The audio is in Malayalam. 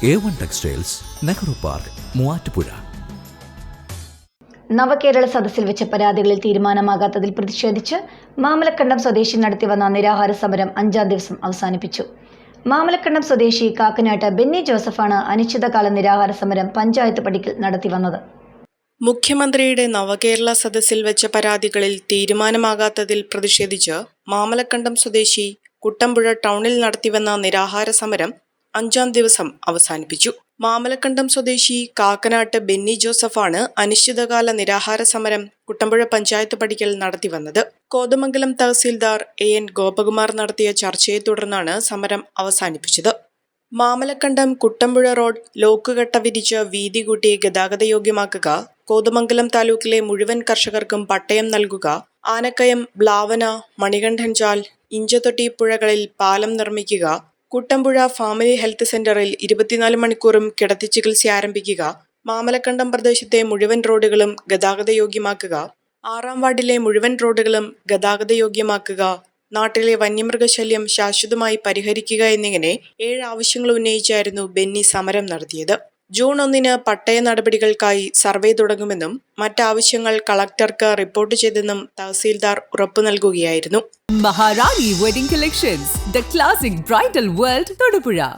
A one textiles Nehru park Muvattupuzha Navakerala സദസ്സിൽ വെച്ച പരാതികളിൽ തീരുമാനമാകാത്തതിൽ പ്രതിഷേധിച്ച് മാമലക്കണ്ടം സ്വദേശി നടത്തിവന്ന നിരാഹാര സമരം അഞ്ചാം ദിവസം അവസാനിപ്പിച്ചു. മാമലക്കണ്ടം സ്വദേശി കാക്കനാട്ട് ബെന്നി ജോസഫാണ് അനിശ്ചിതകാല നിരാഹാര സമരം പഞ്ചായത്ത് പടിക്കൽ നടത്തിവന്നത് മുഖ്യമന്ത്രിയുടെ നവകേരള സദസ്സിൽ വെച്ച പരാതികളിൽ തീരുമാനമാകാത്തതിൽ പ്രതിഷേധിച്ച് മാമലക്കണ്ടം സ്വദേശി കുട്ടമ്പുഴ ടൗണിൽ നടത്തിവന്ന നിരാഹാര സമരം അഞ്ചാം ദിവസം അവസാനിപ്പിച്ചു. മാമലക്കണ്ടം സ്വദേശി കാക്കനാട്ട് ബെന്നി ജോസഫാണ് അനിശ്ചിതകാല നിരാഹാര സമരം കുട്ടമ്പുഴ പഞ്ചായത്ത് പടിക്കൽ നടത്തിവന്നത് കോതമംഗലം തഹസീൽദാർ എ എൻ ഗോപകുമാർ നടത്തിയ ചർച്ചയെ തുടർന്നാണ് സമരം അവസാനിപ്പിച്ചത്. മാമലക്കണ്ടം കുട്ടമ്പുഴ റോഡ് ലോക്കുകട്ട വിരിച്ച് വീതി കൂട്ടി ഗതാഗതയോഗ്യമാക്കുക കോതമംഗലം താലൂക്കിലെ മുഴുവൻ കർഷകർക്കും പട്ടയം നൽകുക ആനക്കയം ബ്ലാവന മണികണ്ഠൻചാൽ ഇഞ്ചത്തൊട്ടി പുഴകളിൽ പാലം നിർമ്മിക്കുക കുട്ടമ്പുഴ ഫാമിലി ഹെൽത്ത് സെന്ററിൽ ഇരുപത്തിനാല് മണിക്കൂറും കിടത്തി ചികിത്സ ആരംഭിക്കുക. മാമലക്കണ്ടം പ്രദേശത്തെ മുഴുവൻ റോഡുകളും ഗതാഗതയോഗ്യമാക്കുക. ആറാം വാർഡിലെ മുഴുവൻ റോഡുകളും ഗതാഗതയോഗ്യമാക്കുക. നാട്ടിലെ വന്യമൃഗശല്യം ശാശ്വതമായി പരിഹരിക്കുക എന്നിങ്ങനെ ഏഴ് ആവശ്യങ്ങൾ ഉന്നയിച്ചായിരുന്നു ബെന്നി സമരം നടത്തിയത്. ജൂൺ ഒന്നിന് പട്ടയ നടപടികൾക്കായി സർവേ തുടങ്ങുമെന്നും മറ്റാവശ്യങ്ങൾ കളക്ടർക്ക് റിപ്പോർട്ട് ചെയ്തെന്നും തഹസീൽദാർ ഉറപ്പു നൽകുകയായിരുന്നു Maharani wedding collections the classic bridal world Todupuzha.